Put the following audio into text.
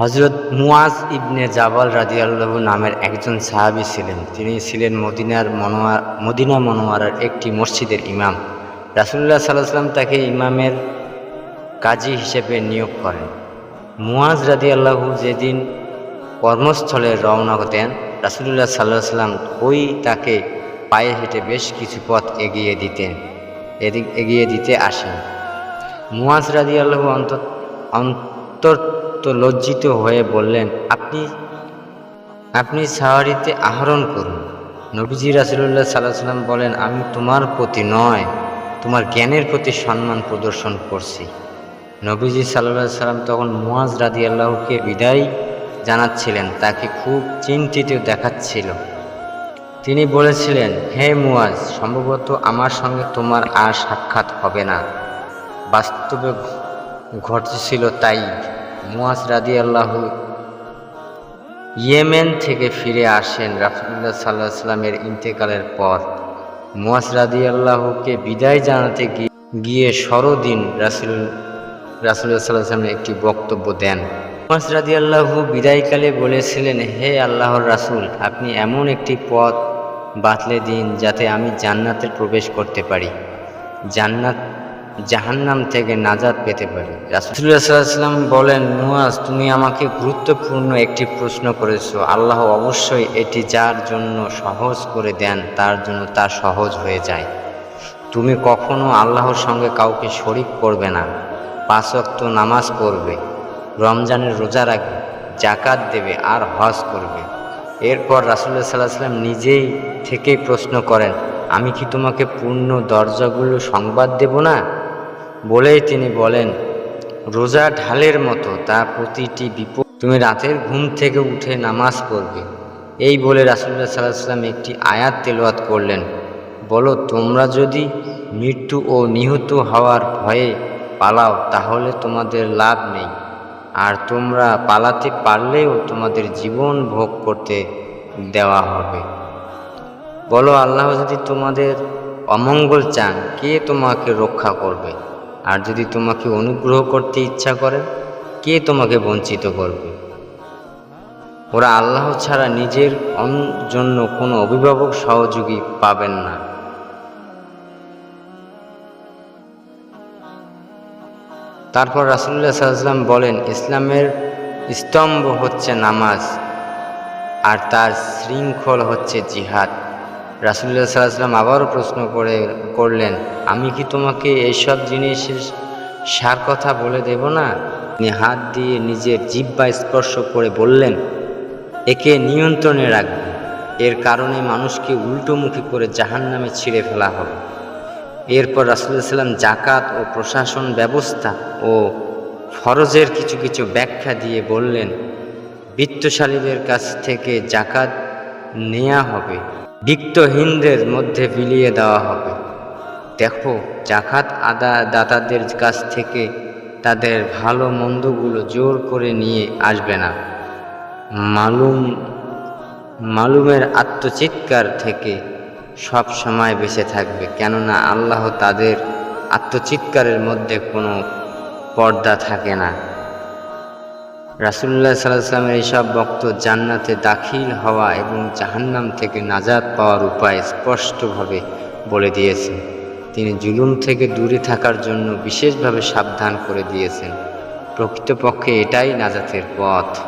হজরত মুয়াজ ইবনে জাবাল রাদিয়াল্লাহু নামের একজন সাহাবি ছিলেন। তিনি ছিলেন মদিনার মনোয়ার, মদিনা মনোয়ারার একটি মসজিদের ইমাম। রাসুল্লাহ সাল্লাহ সাল্লাম তাকে ইমামের কাজী হিসেবে নিয়োগ করেন। মুয়াজ রাদিয়াল্লাহু যেদিন কর্মস্থলে রওনা দেন রাসুলুল্লাহ সাল্লাহ সাল্লাম ওই তাকে পায়ে হেঁটে বেশ কিছু পথ এগিয়ে দিতেন, এদিক, এগিয়ে দিতে আসেন। মুয়াজ রাদিয়াল্লাহু অন্ত অন্তত লজ্জিত হয়ে বললেন, আপনি আপনি সাওয়ারিতে আহরণ করুন। নবীজি রাসুল্লাহ সাল্লাহ সাল্লাম বলেন, আমি তোমার প্রতি নয়, তোমার জ্ঞানের প্রতি সম্মান প্রদর্শন করছি। নবীজি সাল্লাহ সাল্লাম তখন মুয়াজ রাদি আল্লাহকে বিদায় জানাচ্ছিলেন, তাকে খুব চিন্তিত দেখাচ্ছিল। তিনি বলেছিলেন, হে মুয়াজ সম্ভবত আমার সঙ্গে তোমার আর সাক্ষাৎ হবে না। বাস্তবে ঘটেছিল তাই। মুয়াজ রাদি আল্লাহ ইয়েমেন থেকে ফিরে আসেন রাসুল্লাহ সাল্লাহ সাল্লামের ইন্তেকালের পর। মুয়াজ রাদি আল্লাহকে বিদায় জানাতে গিয়ে গিয়ে সরদিন রাসুল রাসুল্লাহ সাল্লাহ সাল্লামের একটি বক্তব্য দেন। মুয়াজ রাদি আল্লাহ বিদায়কালে বলেছিলেন, হে আল্লাহর রাসুল, আপনি এমন একটি পথ বাতলে দিন যাতে আমি জান্নাতে প্রবেশ করতে পারি। জান্নাত জাহান্নাম থেকে নাজাদ পেতে পারি। রাসুল্লাহ সাল্লাম বলেন নুয়াজ তুমি আমাকে গুরুত্বপূর্ণ একটি প্রশ্ন করেছ। আল্লাহ অবশ্যই এটি যার জন্য সহজ করে দেন, তার জন্য তা সহজ হয়ে যায়। তুমি কখনো আল্লাহর সঙ্গে কাউকে শরিক করবে না। পাঁচ ওয়াক্ত নামাজ পড়বে, রমজানের রোজা রাখবে জাকাত দেবে আর হজ করবে। এরপর রাসুল্লাহ সাল্লাহ সাল্লাম নিজেই থেকেই প্রশ্ন করেন, আমি কি তোমাকে পূর্ণ দরজাগুলো সংবাদ দেব না? বলেই তিনি বলেন, রোজা ঢালের মতো, তা প্রতিটি বিপদ তুমি রাতের ঘুম থেকে উঠে নামাজ পড়বে। এই বলে রাসুল্লাহ সাল্লাহ সাল্লাম একটি আয়াত তেলাওয়াত করলেন। বলো, তোমরা যদি মৃত্যু ও নিহত হওয়ার ভয়ে পালাও, তাহলে তোমাদের লাভ নেই। আর তোমরা পালাতে পারলেও তোমাদের জীবন ভোগ করতে দেওয়া হবে। বলো, আল্লাহ যদি তোমাদের অমঙ্গল চান, কে তোমাকে রক্ষা করবে? আর যদি তোমাকে অনুগ্রহ করতে ইচ্ছা করে, কে তোমাকে বঞ্চিত করবে? ওরা আল্লাহ ছাড়া নিজের জন্য কোনো অভিভাবক সহযোগী পাবেন না। তারপর রাসুল্লাহ সাল্লাম বলেন, ইসলামের স্তম্ভ হচ্ছে নামাজ আর তার শৃঙ্খল হচ্ছে জিহাদ। রাসুল্লাহ সাল্লাম আবারও প্রশ্ন করে, করলেন, আমি কি তোমাকে এইসব জিনিসের সার কথা বলে দেব না? তিনি হাত দিয়ে নিজের জিব্বা স্পর্শ করে বললেন, একে নিয়ন্ত্রণে রাখবে। এর কারণে মানুষকে উল্টোমুখী করে জাহান নামে ছিঁড়ে ফেলা হবে। এরপর রাসুল্লাহ সাল্লাম জাকাত ও প্রশাসন ব্যবস্থা ও ফরজের কিছু কিছু ব্যাখ্যা দিয়ে বললেন, বিত্তশালীদের কাছ থেকে জাকাত নেওয়া হবে। বিত্তহীনদের মধ্যে বিলিয়ে দেওয়া হবে। দেখো, জাকাত আদা দাতাদের কাছ থেকে তাদের ভালো মন্দগুলো জোর করে নিয়ে আসবে না। মালুম, মালুমের আত্মচিৎকার থেকে সব সময় বেঁচে থাকবে, কেননা আল্লাহ তাদের আত্মচিৎকারের মধ্যে কোনো পর্দা থাকে না। রাসুল্লাহ সাল্লামের এইসব ভক্ত জান্নাতে দাখিল হওয়া এবং জাহান্নাম থেকে নাজাদ পাওয়ার উপায় স্পষ্টভাবে বলে দিয়েছেন। তিনি জুলুম থেকে দূরে থাকার জন্য বিশেষভাবে সাবধান করে দিয়েছেন। প্রকৃতপক্ষে এটাই নাজাতের পথ।